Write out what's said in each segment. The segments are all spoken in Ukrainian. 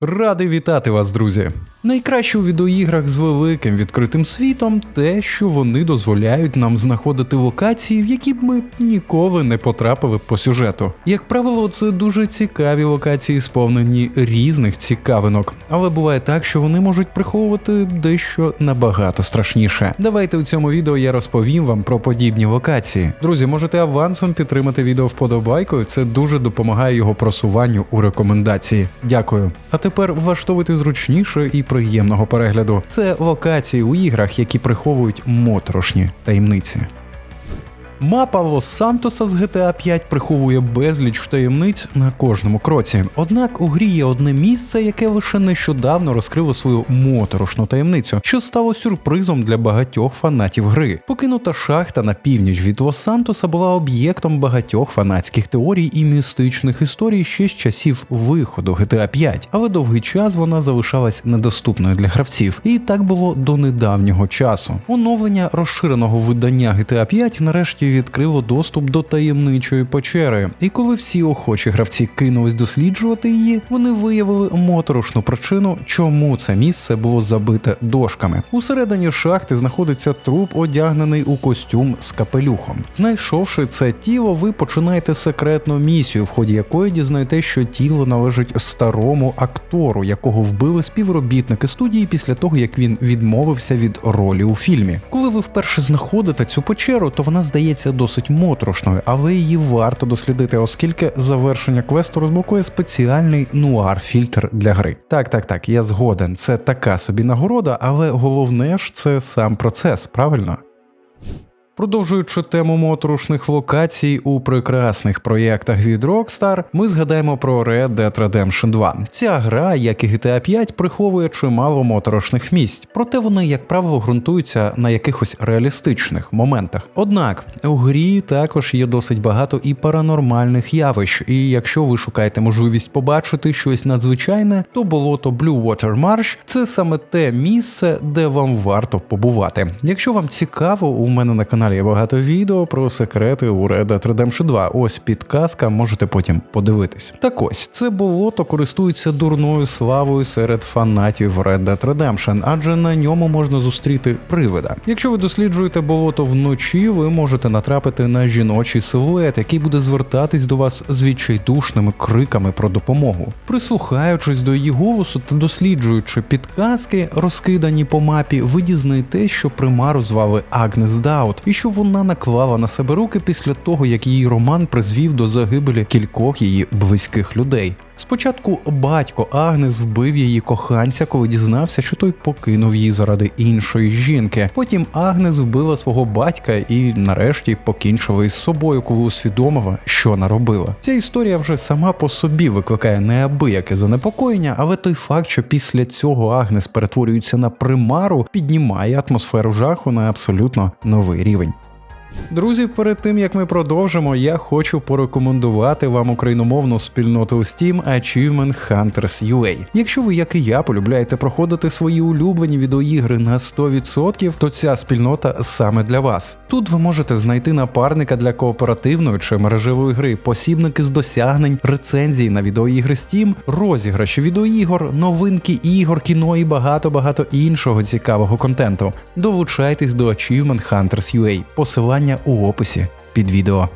Радий вітати вас, друзі! Найкраще у відеоіграх з великим відкритим світом те, що вони дозволяють нам знаходити локації, в які б ми ніколи не потрапили по сюжету. Як правило, це дуже цікаві локації, сповнені різних цікавинок, але буває так, що вони можуть приховувати дещо набагато страшніше. Давайте у цьому відео я розповім вам про подібні локації. Друзі, можете авансом підтримати відео вподобайкою, це дуже допомагає його просуванню у рекомендації. Дякую. А тепер влаштовуйте зручніше і приємного перегляду. Це локації у іграх, які приховують моторошні таємниці. Мапа Лос-Сантоса з GTA 5 приховує безліч таємниць на кожному кроці. Однак у грі є одне місце, яке лише нещодавно розкрило свою моторошну таємницю, що стало сюрпризом для багатьох фанатів гри. Покинута шахта на північ від Лос-Сантоса була об'єктом багатьох фанатських теорій і містичних історій ще з часів виходу GTA 5, але довгий час вона залишалась недоступною для гравців. І так було до недавнього часу. Оновлення розширеного видання GTA 5 нарешті відкрило доступ до таємничої печери, і коли всі охочі гравці кинулись досліджувати її, вони виявили моторошну причину, чому це місце було забите дошками. Усередині шахти знаходиться труп, одягнений у костюм з капелюхом. Знайшовши це тіло, ви починаєте секретну місію, в ході якої дізнаєте, що тіло належить старому актору, якого вбили співробітники студії після того, як він відмовився від ролі у фільмі. Коли ви вперше знаходите цю печеру, то вона здається досить моторошною, але її варто дослідити, оскільки завершення квесту розблокує спеціальний нуар-фільтр для гри. Так, так, так, я згоден. Це така собі нагорода, але головне ж це сам процес, правильно? Продовжуючи тему моторошних локацій у прекрасних проєктах від Rockstar, ми згадаємо про Red Dead Redemption 2. Ця гра, як і GTA 5, приховує чимало моторошних місць, проте вони, як правило, ґрунтуються на якихось реалістичних моментах. Однак у грі також є досить багато і паранормальних явищ, і якщо ви шукаєте можливість побачити щось надзвичайне, то болото Blue Water Marsh – це саме те місце, де вам варто побувати. Якщо вам цікаво, у мене на каналі каналі є багато відео про секрети у Red Dead Redemption 2. Ось підказка, можете потім подивитись. Так ось це болото користується дурною славою серед фанатів Red Dead Redemption, адже на ньому можна зустріти привида. Якщо ви досліджуєте болото вночі, ви можете натрапити на жіночий силует, який буде звертатись до вас з відчайдушними криками про допомогу. Прислухаючись до її голосу та досліджуючи підказки, розкидані по мапі, ви дізнаєте, що примару звали Агнес Даут, і що вона наклала на себе руки після того, як її роман призвів до загибелі кількох її близьких людей. Спочатку батько Агнес вбив її коханця, коли дізнався, що той покинув її заради іншої жінки. Потім Агнес вбила свого батька і, нарешті, покінчила із собою, коли усвідомила, що наробила. Ця історія вже сама по собі викликає неабияке занепокоєння, але той факт, що після цього Агнес перетворюється на примару, піднімає атмосферу жаху на абсолютно новий рівень. Друзі, перед тим як ми продовжимо, я хочу порекомендувати вам україномовну спільноту Steam Achievement Hunters UA. Якщо ви, як і я, полюбляєте проходити свої улюблені відеоігри на 100%, то ця спільнота саме для вас. Тут ви можете знайти напарника для кооперативної чи мережевої гри, посібники з досягнень, рецензії на відеоігри Steam, розіграші відеоігор, новинки ігор, кіно і багато багато іншого цікавого контенту. Долучайтесь до Achievement Hunters UA. Посилання у описі під відео.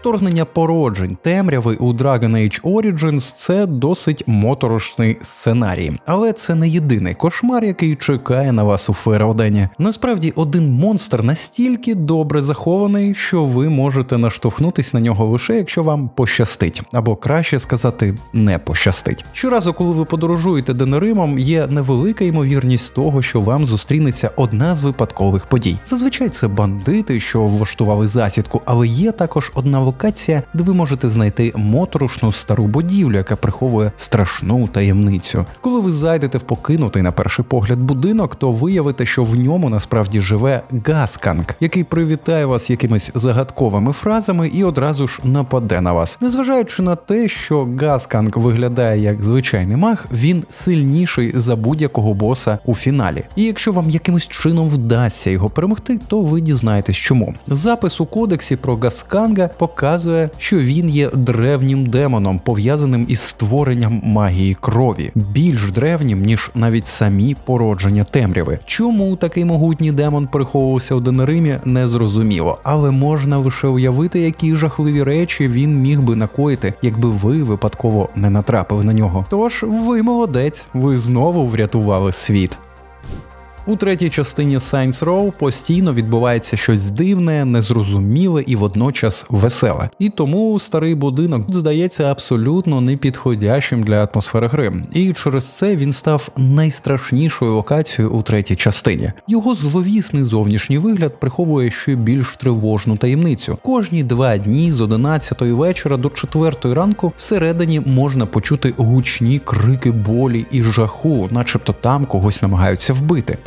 Вторгнення породжень темряви у Dragon Age Origins це досить моторошний сценарій, але це не єдиний кошмар, який чекає на вас у Феродені. Насправді, один монстр настільки добре захований, що ви можете наштовхнутись на нього лише якщо вам пощастить, або краще сказати, не пощастить. Щоразу, коли ви подорожуєте Денеримом, є невелика ймовірність того, що вам зустрінеться одна з випадкових подій. Зазвичай це бандити, що влаштували засідку, але є також одна локація, де ви можете знайти моторошну стару будівлю, яка приховує страшну таємницю. Коли ви зайдете в покинутий на перший погляд будинок, то виявите, що в ньому насправді живе Гасканг, який привітає вас якимись загадковими фразами і одразу ж нападе на вас. Незважаючи на те, що Гасканг виглядає як звичайний маг, він сильніший за будь-якого боса у фіналі. І якщо вам якимось чином вдасться його перемогти, то ви дізнаєтесь чому. Запис у кодексі про Гасканга показує, показує, що він є древнім демоном, пов'язаним із створенням магії крові, більш древнім ніж навіть самі породження темряви. Чому такий могутній демон приховувався у Денеримі, не зрозуміло, але можна лише уявити, які жахливі речі він міг би накоїти, якби ви випадково не натрапили на нього. Тож ви молодець, ви знову врятували світ. У третій частині Saints Row постійно відбувається щось дивне, незрозуміле і водночас веселе. І тому старий будинок здається абсолютно непідходящим для атмосфери гри. І через це він став найстрашнішою локацією у третій частині. Його зловісний зовнішній вигляд приховує ще більш тривожну таємницю. Кожні два дні з 11 вечора до 4 ранку всередині можна почути гучні крики болі і жаху, начебто там когось намагаються вбити.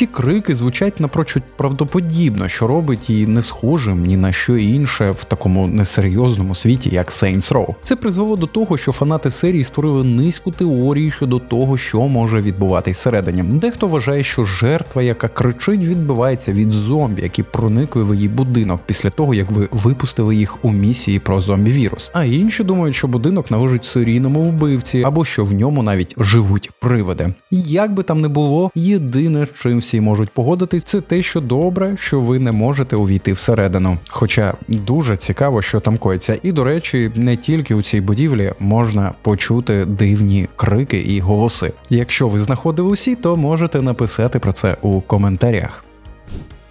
Ці крики звучать напрочуд правдоподібно, що робить її не схожим ні на що інше в такому несерйозному світі, як Saints Row. Це призвело до того, що фанати серії створили низьку теорії щодо того, що може відбуватись всередині. Дехто вважає, що жертва, яка кричить, відбивається від зомбі, які проникли в її будинок після того, як ви випустили їх у місії про зомбі-вірус. А інші думають, що будинок належить серійному вбивці, або що в ньому навіть живуть привиди. Як би там не було, єдине, чим всі можуть погодитись, це те, що добре, що ви не можете увійти всередину. Хоча дуже цікаво, що там коїться. І до речі, не тільки у цій будівлі можна почути дивні крики і голоси. Якщо ви знаходили усі, то можете написати про це у коментарях.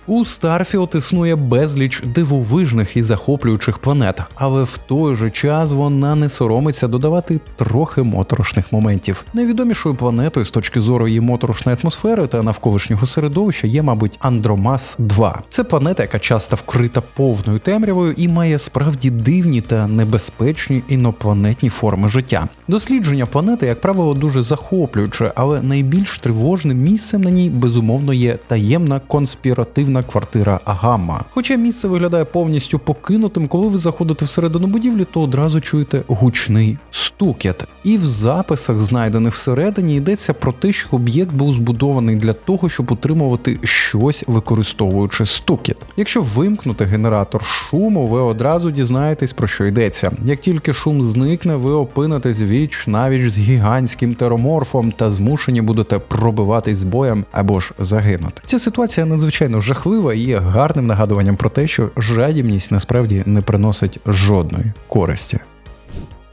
У Старфілд існує безліч дивовижних і захоплюючих планет, але в той же час вона не соромиться додавати трохи моторошних моментів. Найвідомішою планетою з точки зору її моторошної атмосфери та навколишнього середовища є, мабуть, Андромас 2. Це планета, яка часто вкрита повною темрявою і має справді дивні та небезпечні інопланетні форми життя. Дослідження планети, як правило, дуже захоплююче, але найбільш тривожним місцем на ній безумовно є таємна конспіративна квартира Агамма. Хоча місце виглядає повністю покинутим, коли ви заходите всередину будівлі, то одразу чуєте гучний стукіт. І в записах, знайдених всередині, йдеться про те, що об'єкт був збудований для того, щоб утримувати щось, використовуючи стукіт. Якщо вимкнути генератор шуму, ви одразу дізнаєтесь про що йдеться. Як тільки шум зникне, ви опинитесь віч навіть з гігантським тероморфом та змушені будете пробиватись з боєм або ж загинути. Ця ситуація надзвичайно жахлива і є гарним нагадуванням про те, що жадібність насправді не приносить жодної користі.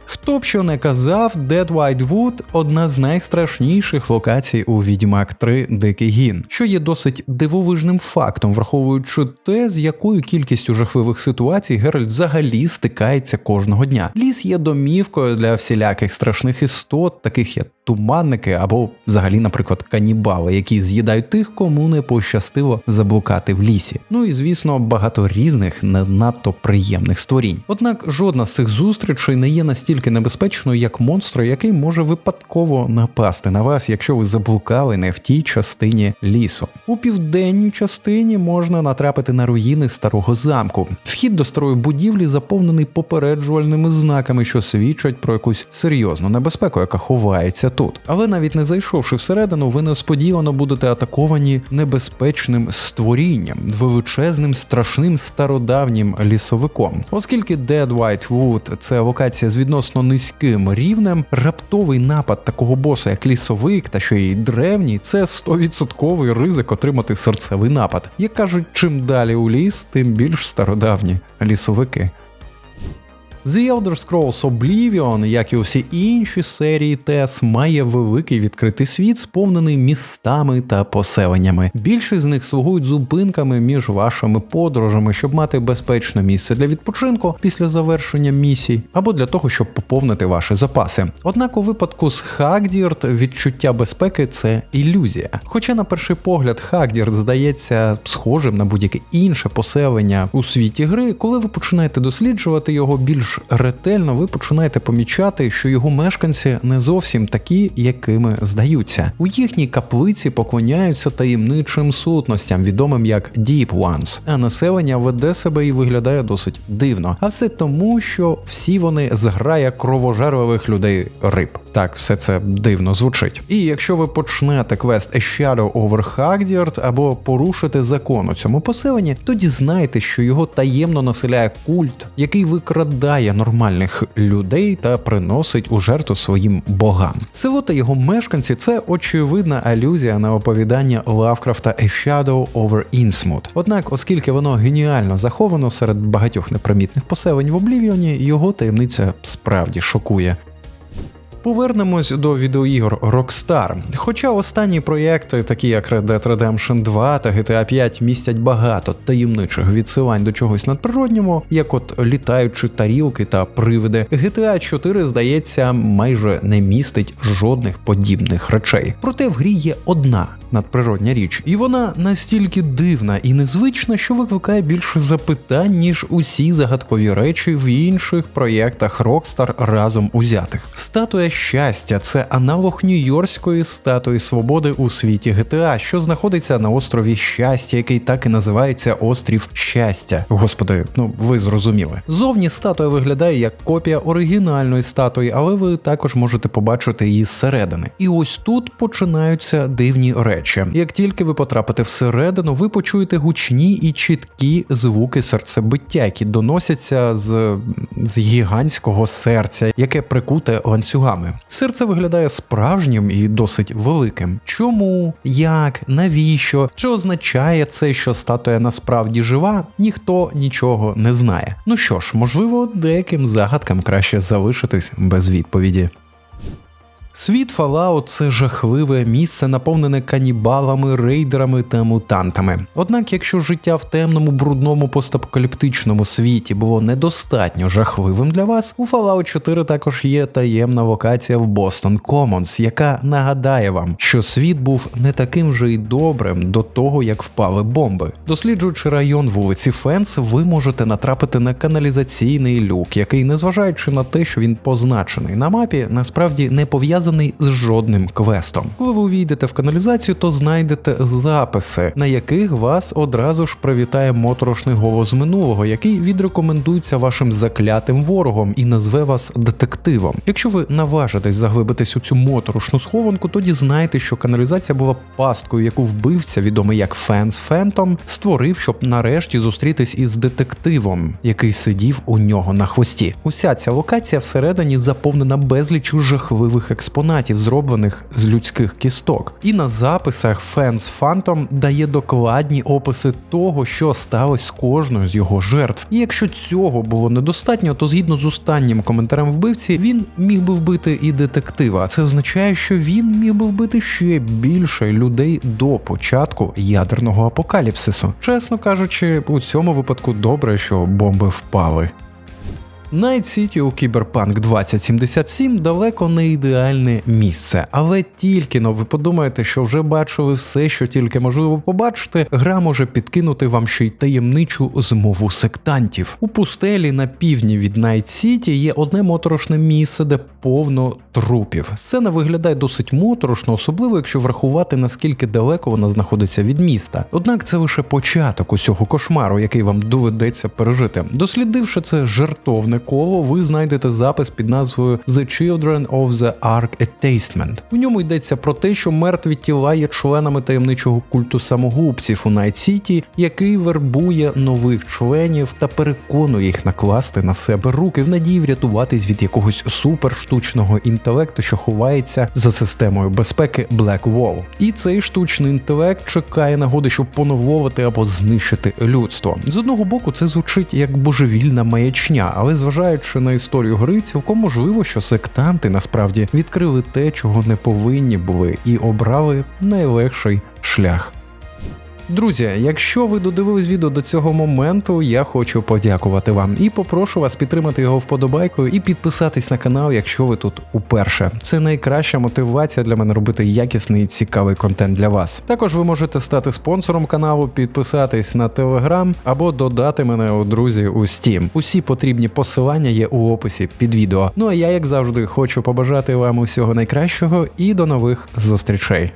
Хто б що не казав, Dead White Wood – одна з найстрашніших локацій у Відьмак 3 Дикий Гін, що є досить дивовижним фактом, враховуючи те, з якою кількістю жахливих ситуацій Геральт взагалі стикається кожного дня. Ліс є домівкою для всіляких страшних істот, таких як туманники або взагалі, наприклад, канібали, які з'їдають тих, кому не пощастило заблукати в лісі. Ну і звісно, багато різних не надто приємних створінь. Однак жодна з цих зустрічей не є настільки небезпечною, як монстр, який може випадково напасти на вас, якщо ви заблукали не в тій частині лісу. У південній частині можна натрапити на руїни старого замку. Вхід до старої будівлі заповнений попереджувальними знаками, що свідчать про якусь серйозну небезпеку, яка ховається тут. Але навіть не зайшовши всередину, ви несподівано будете атаковані небезпечним створінням, величезним страшним стародавнім лісовиком. Оскільки Dead White Wood – це локація з відносно низьким рівнем, раптовий напад такого боса, як лісовик, та що й древній, це 100% ризик отримати серцевий напад. Як кажуть, чим далі у ліс, тим більш стародавні лісовики. The Elder Scrolls Oblivion, як і усі інші серії TES, має великий відкритий світ, сповнений містами та поселеннями. Більшість з них слугують зупинками між вашими подорожами, щоб мати безпечне місце для відпочинку після завершення місій, або для того, щоб поповнити ваші запаси. Однак у випадку з Хагдірт відчуття безпеки це ілюзія. Хоча на перший погляд Хагдірт здається схожим на будь-яке інше поселення у світі гри, коли ви починаєте досліджувати його більш ретельно ви починаєте помічати, що його мешканці не зовсім такі, якими здаються. У їхній каплиці поклоняються таємничим сутностям, відомим як Deep Ones, а населення веде себе і виглядає досить дивно. А все тому, що всі вони зграя кровожерливих людей риб. Так все це дивно звучить. І якщо ви почнете квест A Shadow over Hagdiard або порушите закон у цьому поселенні, то дізнайте, що його таємно населяє культ, який викрадає нормальних людей та приносить у жертву своїм богам. Село та його мешканці це очевидна алюзія на оповідання Лавкрафта A Shadow over Innsmouth. Однак, оскільки воно геніально заховано серед багатьох непримітних поселень в Облівіоні, його таємниця справді шокує. Повернемось до відеоігор Rockstar. Хоча останні проєкти, такі як Red Dead Redemption 2 та GTA 5, містять багато таємничих відсилань до чогось надприроднього, як от літаючі тарілки та привиди, GTA 4, здається, майже не містить жодних подібних речей. Проте в грі є одна надприродня річ, і вона настільки дивна і незвична, що викликає більше запитань, ніж усі загадкові речі в інших проєктах Rockstar разом узятих. Статуя щастя це аналог Нью-Йоркської статуї свободи у світі GTA, що знаходиться на острові щастя, який так і називається Острів Щастя. Господи, ну ви зрозуміли. Зовні статуя виглядає як копія оригінальної статуї, але ви також можете побачити її зсередини. І ось тут починаються дивні речі. Як тільки ви потрапите всередину, ви почуєте гучні і чіткі звуки серцебиття, які доносяться з, з гігантського серця, яке прикуте ланцюгами. Серце виглядає справжнім і досить великим. Чому, як, навіщо? Чи означає це, що статуя насправді жива? Ніхто нічого не знає. Ну що ж, можливо, деяким загадкам краще залишитись без відповіді. Світ Fallout – це жахливе місце, наповнене канібалами, рейдерами та мутантами. Однак, якщо життя в темному, брудному постапокаліптичному світі було недостатньо жахливим для вас, у Fallout 4 також є таємна локація в Boston Commons, яка нагадає вам, що світ був не таким вже й добрим до того, як впали бомби. Досліджуючи район вулиці Фенс, ви можете натрапити на каналізаційний люк, який, незважаючи на те, що він позначений на мапі, насправді не пов'язаний з жодним квестом. Коли ви увійдете в каналізацію, то знайдете записи, на яких вас одразу ж привітає моторошний голос минулого, який відрекомендується вашим заклятим ворогом і назве вас детективом. Якщо ви наважитесь заглибитись у цю моторошну схованку, то дізнайте, що каналізація була пасткою, яку вбивця, відомий як Фенс Фентом, створив, щоб нарешті зустрітись із детективом, який сидів у нього на хвості. Уся ця локація всередині заповнена безлічю жахливих експонатів експонатів, зроблених з людських кісток. І на записах Фенс Фантом дає докладні описи того, що сталося з кожною з його жертв. І якщо цього було недостатньо, то згідно з останнім коментарем вбивці, він міг би вбити і детектива. Це означає, що він міг би вбити ще більше людей до початку ядерного апокаліпсису. Чесно кажучи, у цьому випадку добре, що бомби впали. Night City у Cyberpunk 2077 далеко не ідеальне місце, але тільки но ви подумаєте, що вже бачили все, що тільки можливо побачити, гра може підкинути вам ще й таємничу змову сектантів. У пустелі на півдні від Night City є одне моторошне місце, де повно трупів. Сцена виглядає досить моторошно, особливо якщо врахувати наскільки далеко вона знаходиться від міста. Однак це лише початок усього кошмару, який вам доведеться пережити. Дослідивши це жертовне коло, ви знайдете запис під назвою The Children of the Ark Attestament. У ньому йдеться про те, що мертві тіла є членами таємничого культу самогубців у Найт Сіті, який вербує нових членів та переконує їх накласти на себе руки в надії врятуватись від якогось суперштучного інтелекту, що ховається за системою безпеки Black Wall. І цей штучний інтелект чекає нагоди, щоб поновлювати або знищити людство. З одного боку, це звучить як божевільна маячня, але зважаючи на історію гри, цілком можливо, що сектанти насправді відкрили те, чого не повинні були, і обрали найлегший шлях. Друзі, якщо ви додивились відео до цього моменту, я хочу подякувати вам і попрошу вас підтримати його вподобайкою і підписатись на канал, якщо ви тут уперше. Це найкраща мотивація для мене робити якісний і цікавий контент для вас. Також ви можете стати спонсором каналу, підписатись на телеграм або додати мене у друзі у Steam. Усі потрібні посилання є у описі під відео. Ну а я, як завжди, хочу побажати вам усього найкращого і до нових зустрічей.